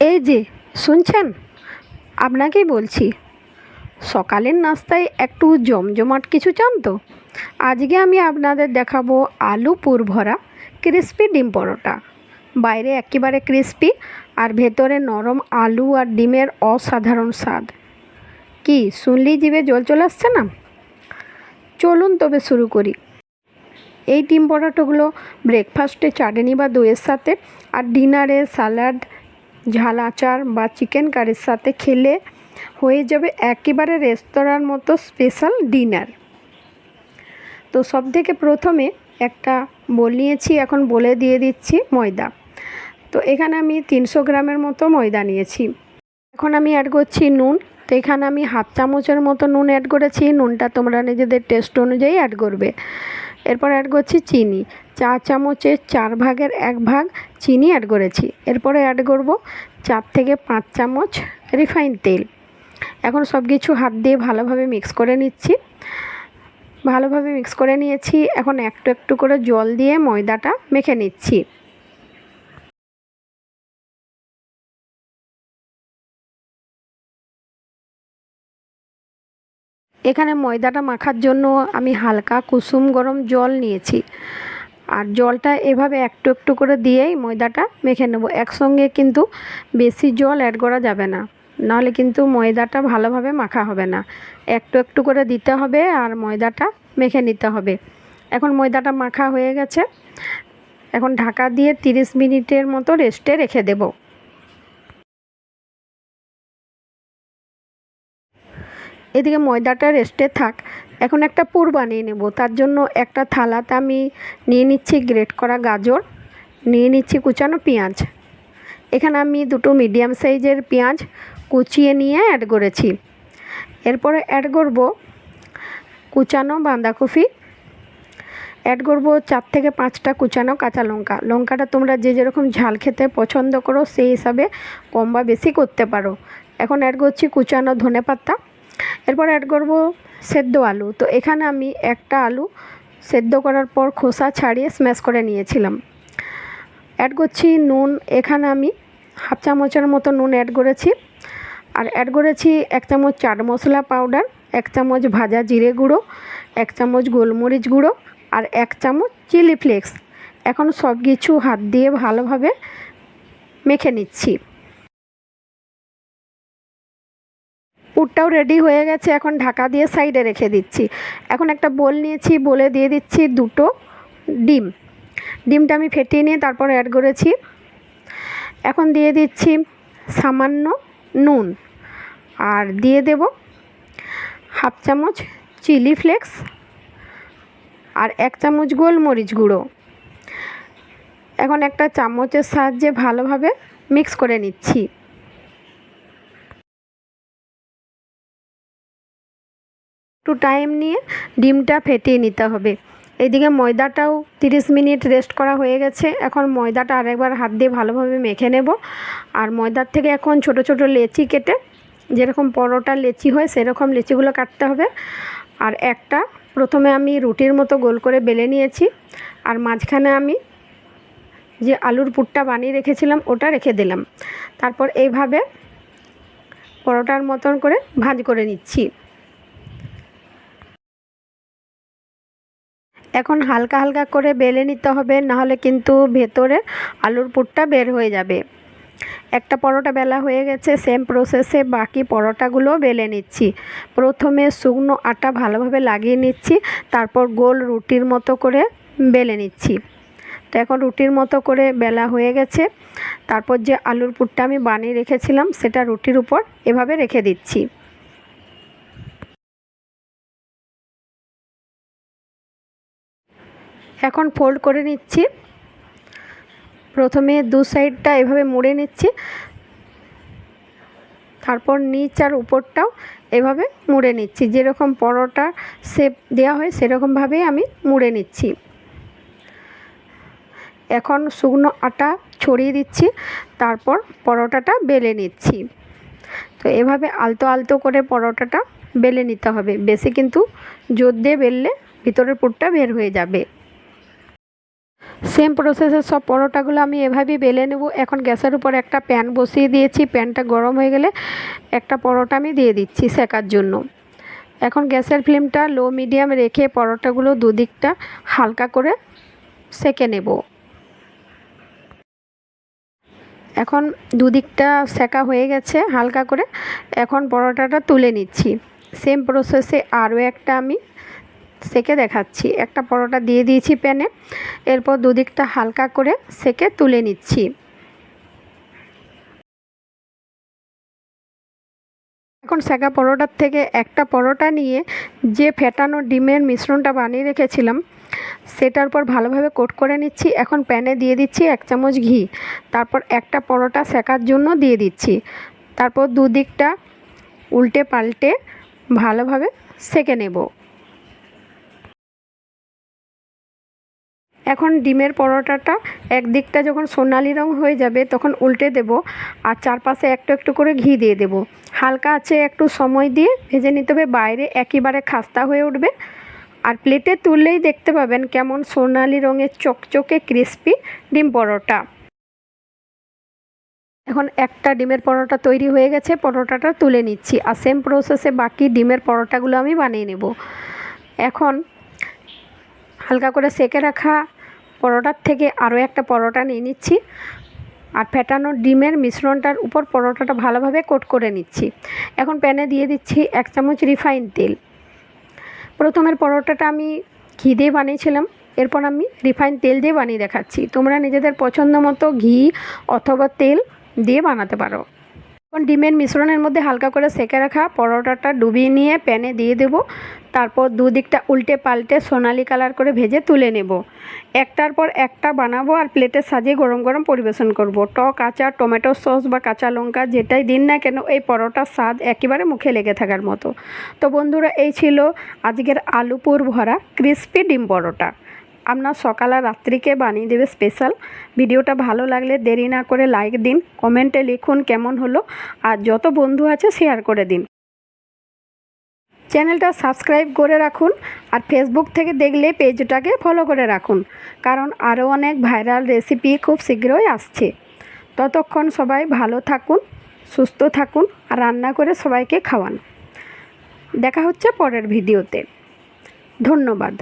এই যে, শুনছেন? আপনাকেই বলছি, সকালের নাস্তায় একটু জমজমাট কিছু চান তো? আজকে আমি আপনাদের দেখাবো আলু পুর ভরা ক্রিস্পি ডিম পরোটা। বাইরে একেবারে ক্রিস্পি আর ভেতরে নরম আলু আর ডিমের অসাধারণ স্বাদ। কি, শুনলেই জিভে জল চলে আসছে না? চলুন তবে শুরু করি। এই ডিম পরোটাগুলো ব্রেকফাস্টে চাটনি বা দইয়ের সাথে আর ডিনারে স্যালাড ঝাল আচার বা চিকেন কারির সাথে খেলে হয়ে যাবে একেবারে রেস্তোরাঁর মতো স্পেশাল ডিনার তো সব থেকে প্রথমে একটা বল নিয়েছি, এখন বলে দিয়ে দিচ্ছি ময়দা। তো এখানে আমি তিনশো গ্রামের মতো ময়দা নিয়েছি। এখন আমি অ্যাড করছি নুন। তো এখানে আমি হাফ চামচের মতো নুন অ্যাড করেছি। নুনটা তোমরা নিজেদের টেস্ট অনুযায়ী অ্যাড করবে। এরপর অ্যাড করছি চিনি। চা চামচের চার ভাগের এক ভাগ চিনি অ্যাড করেছি। এরপরে অ্যাড করব চার থেকে পাঁচ চামচ রিফাইন তেল। এখন সব কিছু হাত দিয়ে ভালোভাবে মিক্স করে নিচ্ছি। ভালোভাবে মিক্স করে নিয়েছি। এখন একটু একটু করে জল দিয়ে ময়দাটা মেখে নিচ্ছি। এখানে ময়দাটা মাখার জন্য আমি হালকা কুসুম গরম জল নিয়েছি। আর জলটা এভাবে একটু একটু করে দিয়েই ময়দাটা মেখে নেব। একসঙ্গে কিন্তু বেশি জল অ্যাড করা যাবে না। নাহলে কিন্তু ময়দাটা ভালোভাবে মাখা হবে না। একটু একটু করে দিতে হবে আর ময়দাটা মেখে নিতে হবে। এখন ময়দাটা মাখা হয়ে গেছে। এখন ঢাকা দিয়ে তিরিশ মিনিটের মতো রেস্টে রেখে দেবো। এদিকে ময়দাটা রেস্টে থাক। এখন একটা পুর বানিয়ে নেব। তার জন্য একটা থালাতে আমি নিয়ে নিচ্ছি গ্রেট করা গাজর, নিয়ে নিচ্ছি কুচানো পেঁয়াজ। এখানে আমি দুটো মিডিয়াম সাইজের পেঁয়াজ কুচিয়ে নিয়ে অ্যাড করেছি। এরপরে অ্যাড করব কুচানো বাঁধাকপি। অ্যাড করব চার থেকে পাঁচটা কুচানো কাঁচা লঙ্কা। লঙ্কাটা তোমরা যে যেরকম ঝাল খেতে পছন্দ করো সেই হিসাবে কম বা বেশি করতে পারো। এখন অ্যাড করছি কুচানো ধনে পাতা এরপর অ্যাড করব সেদ্ধ আলু। তো এখানে আমি একটা আলু সেদ্ধ করার পর খোসা ছাড়িয়ে স্ম্যাশ করে নিয়েছিলাম। অ্যাড করছি নুন। এখানে আমি হাফ চামচের মতো নুন অ্যাড করেছি। আর অ্যাড করেছি এক চামচ চাট মশলা পাউডার এক চামচ ভাজা জিরে গুঁড়ো, এক চামচ গোলমরিচ গুঁড়ো আর এক চামচ চিলি ফ্লেক্স এখন সব কিছু হাত দিয়ে ভালোভাবে মেখে নিচ্ছি। পুরটাও রেডি হয়ে গেছে, এখন ঢাকা দিয়ে সাইডে রেখে দিচ্ছি। এখন একটা বোল নিয়েছি, বলে দিয়ে দিচ্ছি দুটো ডিম। ডিমটা আমি ফেটিয়ে নিয়ে তারপর অ্যাড করেছি। এখন দিয়ে দিচ্ছি সামান্য নুন। আর দিয়ে দেব হাফ চামচ চিলি ফ্লেক্স আর এক চামচ গোলমরিচ গুঁড়ো। এখন একটা চামচের সাহায্যে ভালোভাবে মিক্স করে নিচ্ছি। টাইম নিয়ে ডিমটা ফেটিয়ে নিতে হবে। এইদিকে ময়দাটাও তিরিশ মিনিট রেস্ট করা হয়ে গেছে। এখন ময়দাটা আরেকবার হাত দিয়ে ভালোভাবে মেখে নেব। আর ময়দার থেকে এখন ছোট ছোট লেচি কেটে যেরকম পরোটা লেচি হয় সেরকম লেচিগুলো কাটতে হবে। আর একটা, প্রথমে আমি রুটির মতো গোল করে বেলে নিয়েছি। আর মাঝখানে আমি যে আলুর পুরটা বানিয়ে রেখেছিলাম ওটা রেখে দিলাম। তারপর এইভাবে পরোটার মতন করে ভাজ করে নিচ্ছি। এখন হালকা হালকা করে বেলে নিতে হবে, নাহলে কিন্তু ভেতরে আলুর পুরটা বের হয়ে যাবে। একটা পরোটা বেলা হয়ে গেছে সেম প্রসেসে বাকি পরোটাগুলো বেলে নিচ্ছি। প্রথমে শুকনো আটা ভালোভাবে লাগিয়ে নিচ্ছি, তারপর গোল রুটির মতো করে বেলে নিচ্ছি। তো এখন রুটির মতো করে বেলা হয়ে গেছে, তারপর যে আলুর পুরটা আমি বানিয়ে রেখেছিলাম, সেটা রুটির উপর এভাবে রেখে দিচ্ছি। এখন ফোল্ড করে নিচ্ছি। প্রথমে দু সাইডটা এভাবে মুড়ে নিচ্ছি। তারপর নিচ আর উপরটাও এভাবে মুড়ে নিচ্ছি। যেরকম পরোটা শেপ দেওয়া হয়, সেরকমভাবেই আমি মুড়ে নিচ্ছি। এখন শুকনো আটা ছড়িয়ে দিচ্ছি, তারপর পরোটাটা বেলে নিচ্ছি। তো এভাবে আলতো আলতো করে পরোটাটা বেলে নিতে হবে। বেশি কিন্তু জোর দিয়ে বেললে ভিতরের পুরটা বের হয়ে যাবে। সেম প্রসেসের সব পরোটাগুলো আমি এভাবেই বেলে নেব। এখন গ্যাসের উপর একটা প্যান বসিয়ে দিয়েছি। প্যানটা গরম হয়ে গেলে একটা পরোটা আমি দিয়ে দিচ্ছি সেকার জন্য। এখন গ্যাসের ফ্লেমটা লো মিডিয়াম রেখে পরোটাগুলো দুদিকটা হালকা করে সেকে নেব। এখন দুদিকটা সেকা হয়ে গেছে হালকা করে। এখন পরোটাটা তুলে নিচ্ছি। সেম প্রসেসে আরও একটা আমি সেকে দেখাচ্ছি। একটা পরোটা দিয়ে দিয়েছি প্যানে। এরপর দুদিকটা হালকা করে সেকে তুলে নিচ্ছি। এখন সেকা পরোটার থেকে একটা পরোটা নিয়ে যে ফেটানো ডিমের মিশ্রণটা বানিয়ে রেখেছিলাম, সেটার উপর ভালোভাবে কোট করে নিচ্ছি। এখন প্যানে দিয়ে দিচ্ছি এক চামচ ঘি। তারপর একটা পরোটা সেকার জন্য দিয়ে দিচ্ছি। তারপর দুদিকটা উল্টে পাল্টে ভালোভাবে সেকে নেব। এখন ডিমের পরোটাটা একদিকটা যখন সোনালি রং হয়ে যাবে, তখন উল্টে দেব আর চারপাশে একটু একটু করে ঘি দিয়ে দেব। হালকা আছে একটু সময় দিয়ে ভেজে নিতে হবে, বাইরে একেবারে খাস্তা হয়ে উঠবে। আর প্লেটে তুললেই দেখতে পাবেন কেমন সোনালি রঙের চকচকে ক্রিস্পি ডিম পরোটা। এখন একটা ডিমের পরোটা তৈরি হয়ে গেছে, পরোটাটা তুলে নিচ্ছি আর সেম প্রসেসে বাকি ডিমের পরোটাগুলো আমি বানিয়ে নেব। এখন হালকা করে সেকে রাখা পরোটার থেকে আরও একটা পরোটা নিয়ে নিচ্ছি আর ফেটানো ডিমের মিশ্রণটার উপর পরোটাটা ভালোভাবে কোট করে নিচ্ছি। এখন প্যানে দিয়ে দিচ্ছি এক চামচ রিফাইন তেল। প্রথমের পরোটাটা আমি ঘি দিয়ে বানিয়েছিলাম, এরপর আমি রিফাইন তেল দিয়ে বানিয়ে দেখাচ্ছি। তোমরা নিজেদের পছন্দ মতো ঘি অথবা তেল দিয়ে বানাতে পারো। ডিমের মিশ্রণের মধ্যে হালকা করে সেকে রাখা পরোটাটা ডুবিয়ে নিয়ে প্যানে দিয়ে দেবো। তারপর দুদিকটা উল্টে পাল্টে সোনালি কালার করে ভেজে তুলে নেব। একটার পর একটা বানাবো আর প্লেটে সাজিয়ে গরম গরম পরিবেশন করব। টক, আচার, টমেটো সস বা কাঁচা লঙ্কা যেটাই দিন না কেন এই পরোটার স্বাদ একেবারে মুখে লেগে থাকার মতো। তো বন্ধুরা, এই ছিল আজকের আলুপুর ভরা ক্রিস্পি ডিম পরোটা। আপনার সকাল আর রাত্রিকে বানিয়ে দেবে স্পেশাল ভিডিওটা ভালো লাগলে দেরি না করে লাইক দিন কমেন্টে লিখুন কেমন হলো, আর যত বন্ধু আছে শেয়ার করে দিন। চ্যানেলটা সাবস্ক্রাইব করে রাখুন, আর ফেসবুক থেকে দেখলে পেজটাকে ফলো করে রাখুন, কারণ আরও অনেক ভাইরাল রেসিপি খুব শীঘ্রই আসছে। ততক্ষণ সবাই ভালো থাকুন, সুস্থ থাকুন, আর রান্না করে সবাইকে খাওয়ান। দেখা হচ্ছে পরের ভিডিওতে। ধন্যবাদ।